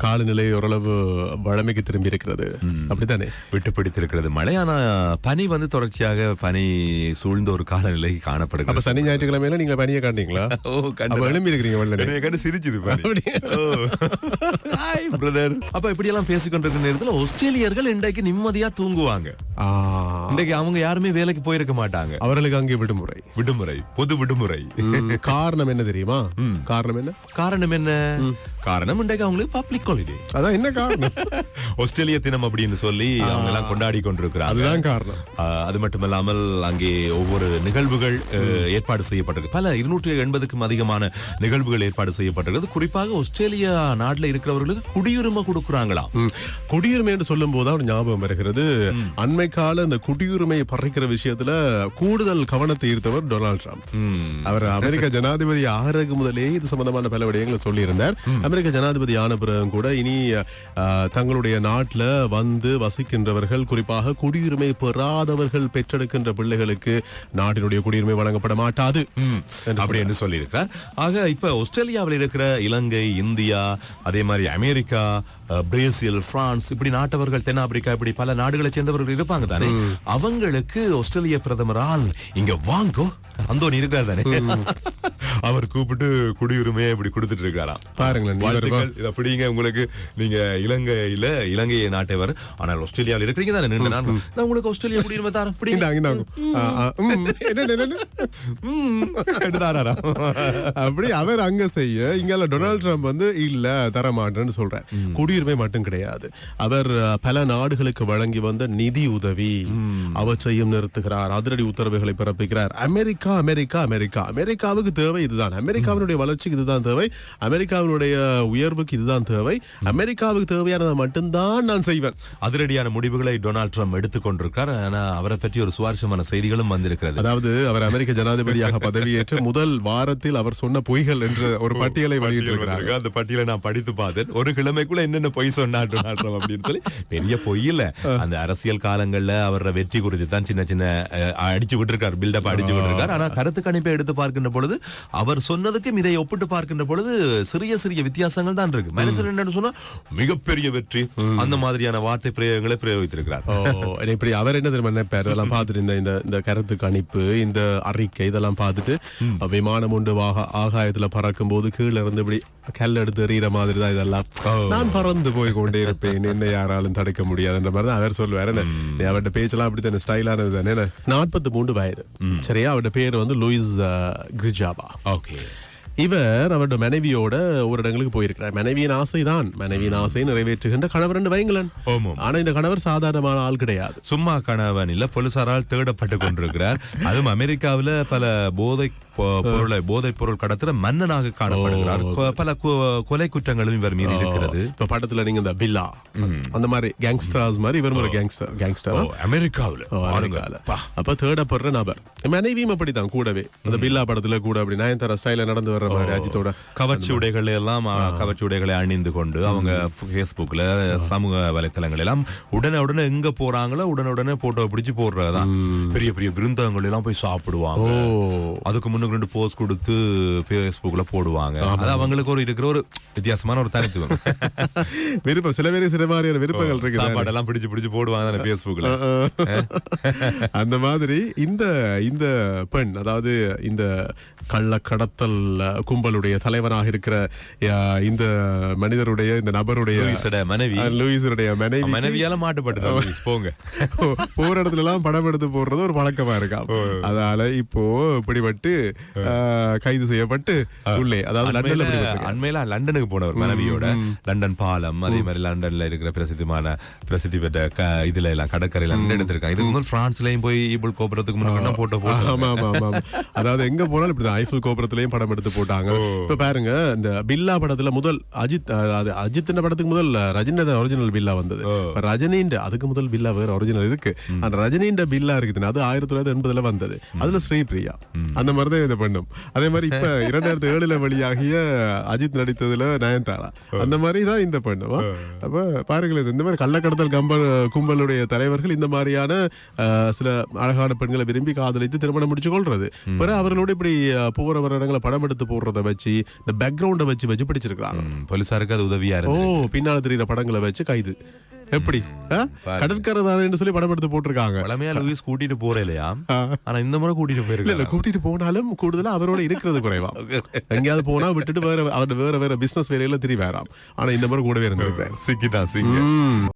காலநிலை ஓரளவு வழமைக்கு திரும்பி இருக்கிறது அப்படித்தானே? விட்டு பிடித்திருக்கிறது. மழை ஆனா பனி வந்து தொடர்ச்சியாக பனி சூழ்ந்த ஒரு காலநிலை அப்ப காணப்படுகிறது சனி ஞாயிற்றுக்கிழமையில நீங்க பனியை காட்டீங்களா ஓ அப்ப எழும்பி இருக்கிறீங்க என்னைய கண்டு சிரிச்சுது brother. அப்ப இப்படி எல்லாம் பேசிக்கொண்டிருக்கிற நேரத்துல ஆஸ்திரேலியர்கள் இன்றைக்கு நிம்மதியா தூங்குவாங்க. இன்றைக்கு அவங்க யாருமே வேலைக்கு போயிருக்க மாட்டாங்க. அவர்களுக்கு அங்கே விடுமுறை. விடுமுறை பொது விடுமுறை. காரணம் என்ன தெரியுமா? காரணம் என்ன? காரணம் என்ன? காரணம் இன்றைக்கு அவங்களுக்கு பப்ளிக் ஹாலிடே அதான் என்ன காரணம்? ஆஸ்திரேலிய தினம் அப்படின்னு சொல்லி அவங்க எல்லாம் கொண்டாடி கொண்டிருக்கிறாங்க. அதுதான் காரணம். அது மட்டுமல்லாமல் அங்கே ஒவ்வொரு நிகழ்வுகள் ஏற்பாடு செய்யப்பட்டிருக்கு. பல இருநூற்றி எண்பதுக்கும் அதிகமான நிகழ்வுகள் ஏற்பாடு செய்யப்பட்டிருக்கிறது குறிப்பாக ஆஸ்திரேலியா நாட்டுல இருக்கிறவர்களுக்கு குடியுரிமை கொடுக்குறாங்களாம். குடியுரிமை என்று சொல்லும் போது ஒரு ஞாபகம் வருகிறது. அண்மை கால இந்த குடியுரிமையை பறிக்கிற விஷயத்துல கூடுதல் கவனத்தை ஈர்த்தவர் டொனால்ட் ட்ரம்ப். அவர் அமெரிக்க ஜனாதிபதி ஆகிறதுக்கு முதலே இது சம்பந்தமான பல விடயங்களை சொல்லியிருந்தார். அமெரிக்க ஜனாதிபதி ஆன பிறகும் கூட இனி தங்களுடைய நாட்டுல வந்து வசிக்கின்றவர்கள் குறிப்பாக குடியுரிமை பெறாதவர்கள் பெற்றெடுக்கின்ற பிள்ளைகளுக்கு நாட்டினுடைய குடியுரிமை வழங்கப்பட மாட்டாது. அப்படி என்று சொல்லியிருக்கிறார். ஆக இப்ப ஆஸ்திரேலியாவில் இருக்கிற இலங்கை இந்தியா அதே மாதிரி அமெரிக்கா பிரேசில் பிரான்ஸ் இப்படி நாட்டவர்கள் தென்னாப்பிரிக்கா இப்படி பல நாடுகளை சேர்ந்தவர்கள் இருப்பாங்க தானே? அவங்களுக்கு ஆஸ்திரேலிய பிரதமரால் இங்க வாங்கோ அந்தோனி இருக்கார் தானே? அவர் கூப்பிட்டு குடியுரிமையை இப்படி கொடுத்துட்டு இருக்காராம். பாருங்களேன். இதை பிடிங்க உங்களுக்கு நீங்க இலங்கையில இலங்கை நாட்டவர் ஆனால் ஆஸ்திரேலியாவில் இருக்கிறீங்க தானே நாள் நான் உங்களுக்கு ஆஸ்திரேலியா குடியுரிமை தரேன் பிடிங்க. அப்படி அவர் அங்க செய்ய இங்கால டொனால்ட் ட்ரம்ப் வந்து இல்ல தர மாட்டேன்னு சொல்றார் குடியுரிமை மட்டும் கிடையாது. அவர் பல நாடுகளுக்கு வழங்கி வந்த நிதி உதவி அவற்றையும் நிறுத்துகிறார். அதிரடி உத்தரவுகளை பிறப்பிக்கிறார். America America America. அமெரிக்காவுக்கு தேவை இதுதான். அமெரிக்காவினுடைய வளர்ச்சிக்கு இதுதான் தேவை. அமெரிக்காவினுடைய உயர்வுக்கு இதுதான் தேவை. அமெரிக்காவுக்கு தேவையானதை மட்டும்தான் நான் செய்வேன். அதிரடியான முடிவுகளை டொனால்ட் ட்ரம்ப் எடுத்துக் கொண்டிருக்கார். ஆனா அவரை பற்றி ஒரு சுவாரஸ்யமான செய்திகளும் வந்திருக்கிறது. அதாவது அவர் அமெரிக்க ஜனாதிபதியாக பதவியேற்ற முதல் வாரத்தில் அவர் சொன்ன பொய்கள் என்ற ஒரு பட்டியலை வெளியிட்டிருக்கிறார். இருக்கு. அந்த பட்டியலை நான் படித்து பார்த்தேன். ஒரு கிழமைக்குள்ள என்னென்ன பொய் சொன்னார் டொனால்ட் ட்ரம்ப் அப்படின்னு சொல்லி பெரிய பொய் இல்ல. அந்த அரசியல் காலங்கள்ல அவர வெற்றி குறித்து தான் சின்ன சின்ன அடிச்சு விட்டுருக்கார். பில்டப் அடிச்சு விட்டுருக்கார். ஆனா கருத்து கணிப்பை எடுத்து பார்க்கின்ற பொழுது அவர் சொன்னதுக்கும் இதை ஒப்பிட்டு பார்க்கின்ற பொழுது சிறிய சிறிய வித்தியாசங்கள் தான் இருக்கு. மனுஷன் என்னன்னு சொன்னா மிகப்பெரிய வெற்றி. அந்த மாதிரியான வார்த்தை பிரயோகங்களை பிரயோகித்திருக்கிறார். இப்படி அவர் என்ன தெரியுமா நினைப்பார் இதெல்லாம் பார்த்துட்டு இந்த இந்த கருத்து கணிப்பு இந்த அறிக்கை இதெல்லாம் பார்த்துட்டு விமானம் உண்டு வாக ஆகாயத்துல பறக்கும் போது கீழே இருந்து இப்படி கல் எடுத்து எறிகிற மாதிரி தான் இதெல்லாம் நான் பறந்து போய் கொண்டே இருப்பேன். என்ன யாராலும் தடுக்க முடியாதுன்ற மாதிரி தான் அவர் சொல்லுவார். என்ன? அவர்கிட்ட பேச்செல்லாம் அப்படி தானே ஸ்டைலானது தானே நாற்பத்தி மூன்று வயது. சரியா? அவருடைய பேர் வந்து லூயிஸ் கிரிஜாபா ஓகே. இவர் அவருடைய மனைவியோட ஒரு இடங்களுக்கு போயிருக்கிறார். மனைவியின் ஆசைதான். மனைவியின் ஆசை நிறைவேற்றுகின்ற கணவர் என்று வைங்களன். ஆனா இந்த கணவர் சாதாரணமான ஆள் கிடையாது. சும்மா கணவன் இல்ல போலீசாரால் தேடப்பட்டு கொண்டிருக்கிறார். அதுவும் அமெரிக்காவுல பல போதை பொருளை போதைப் பொருள் கடத்துற மன்னனாக காணப்படுகிறார். பல கொலை குற்றங்களும் இவர் மீது இருக்கிறது. இப்ப படத்துல நீங்க இந்த பில்லா அந்த மாதிரி கேங்ஸ்டர்ஸ் மாதிரி இவர் ஒரு கேங்ஸ்டர் கேங்ஸ்டர் அமெரிக்காவுல. அப்ப தேடப்படுற நபர். மனைவியும் அப்படிதான் கூடவே. அந்த பில்லா படத்துல கூட அப்படி நயன்தாரா ஸ்டைல நடந்து வர்ற மாதிரி அஜித்தோட கவர்ச்சி உடைகளை எல்லாம் கவர்ச்சி உடைகளை அணிந்து கொண்டு அவங்க பேஸ்புக்ல சமூக வலைத்தளங்கள் எல்லாம் உடனே உடனே எங்க போறாங்களோ உடனே உடனே போட்டோ பிடிச்சு போடுறதுதான். பெரிய பெரிய விருந்தகங்கள் எல்லாம் போய் சாப்பிடுவாங்க. அதுக்கு முன்னுக்கு ரெண்டு போஸ்ட் கொடுத்து பேஸ்புக்ல போடுவாங்க. அது அவங்களுக்கு ஒரு இருக்கிற ஒரு வித்தியாசமான ஒரு தனித்துவம். விருப்பம். சில பேருக்கு சில மாதிரியான விருப்பங்கள் இருக்கு சாப்பாடெல்லாம் பிடிச்சு பிடிச்சு போடுவாங்க தானே பேஸ்புக்ல அந்த மாதிரி இந்த இந்த பெண் அதாவது இந்த கள்ள கடத்தல் கும்பலுடைய தலைவனாக இருக்கிற இந்த மனிதருடைய இந்த நபருடைய மனைவி. லூயிஸுடைய மனைவி மனைவியால மாட்டுப்பட்டு போங்க. போற இடத்துல எல்லாம் படம் எடுத்து போடுறது ஒரு பழக்கமா இருக்காம் அதனால இப்போ அஹ், கைது செய்யப்பட்டு உள்ளே அதாவது அண்மையில லண்டனுக்கு போனவர் மனைவியோட லண்டன் பாலம் அதே மாதிரி லண்டன்ல இருக்கிற பிரசித்தமான பிரசித்தி பெற்ற இதுல எல்லாம் கடற்கரையில எடுத்திருக்காங்க. இதுக்கு முதல் பிரான்ஸ்லயும் போய் ஈபிள் கோபுரத்துக்கு முன்னாடி போட்டோ. அதாவது எங்க போனாலும் இப்படிதான் ஐஃபில் கோபுரத்திலையும் படம் எடுத்து போட்டாங்க. இப்ப பாருங்க இந்த பில்லா படத்துல முதல் அஜித் அஹ், அது அஜித் படத்துக்கு முதல் ரஜினி ஒரிஜினல் பில்லா வந்தது. ரஜினின்ற அதுக்கு முதல் பில்லா வேற ஒரிஜினல் இருக்கு. அந்த ரஜினின்ற பில்லா இருக்குது அது ஆயிரத்தி தொள்ளாயிரத்தி எண்பதுல வந்தது. அதுல ஸ்ரீபிரியா. அந்த மாதிரி மாதிரி இந்த பெண்ணும். அதே மாதிரி இப்ப இரண்டாயிரத்தி ஏழுல வெளியாகிய அஜித் நடித்ததுல நயன்தாரா. அந்த மாதிரி தான் இந்த பெண்ணும் அப்ப பாருங்களேன் இந்த மாதிரி கள்ளக்கடத்தல் கம்பல் கும்பலுடைய தலைவர்கள் இந்த மாதிரியான சில அழகான பெண்களை விரும்பி காதலித்து திருமணம் முடிச்சு கொள்றது. பிறகு அவர்களோட இப்படி போற வர இடங்களை படம் எடுத்து போடுறத வச்சு இந்த பேக்ரவுண்டை வச்சு வச்சு பிடிச்சிருக்காங்க போலீசாருக்கு அது உதவியா ஓ பின்னால தெரியுற படங்களை வச்சு கைது. எப்படி? கடற்கரை தானேன்னு சொல்லி படம் எடுத்து போட்டிருக்காங்க. பழமையா லூயிஸ் கூட்டிட்டு போற இல்லையா ஆனா இந்த முறை கூட்டிட்டு இல்ல போயிருக்காங்க கூட்டிட்டு போனாலும் கூடுதலா அவரோட இருக்கிறது குறைவா. எங்கேயாவது போனா விட்டுட்டு வேற அவர் வேற வேற பிசினஸ் வேலையில திரி வேறாம் ஆனா இந்த மாதிரி கூடவே இருந்திருக்காரு சிக்கிட்டான் சிக்கி. ம்.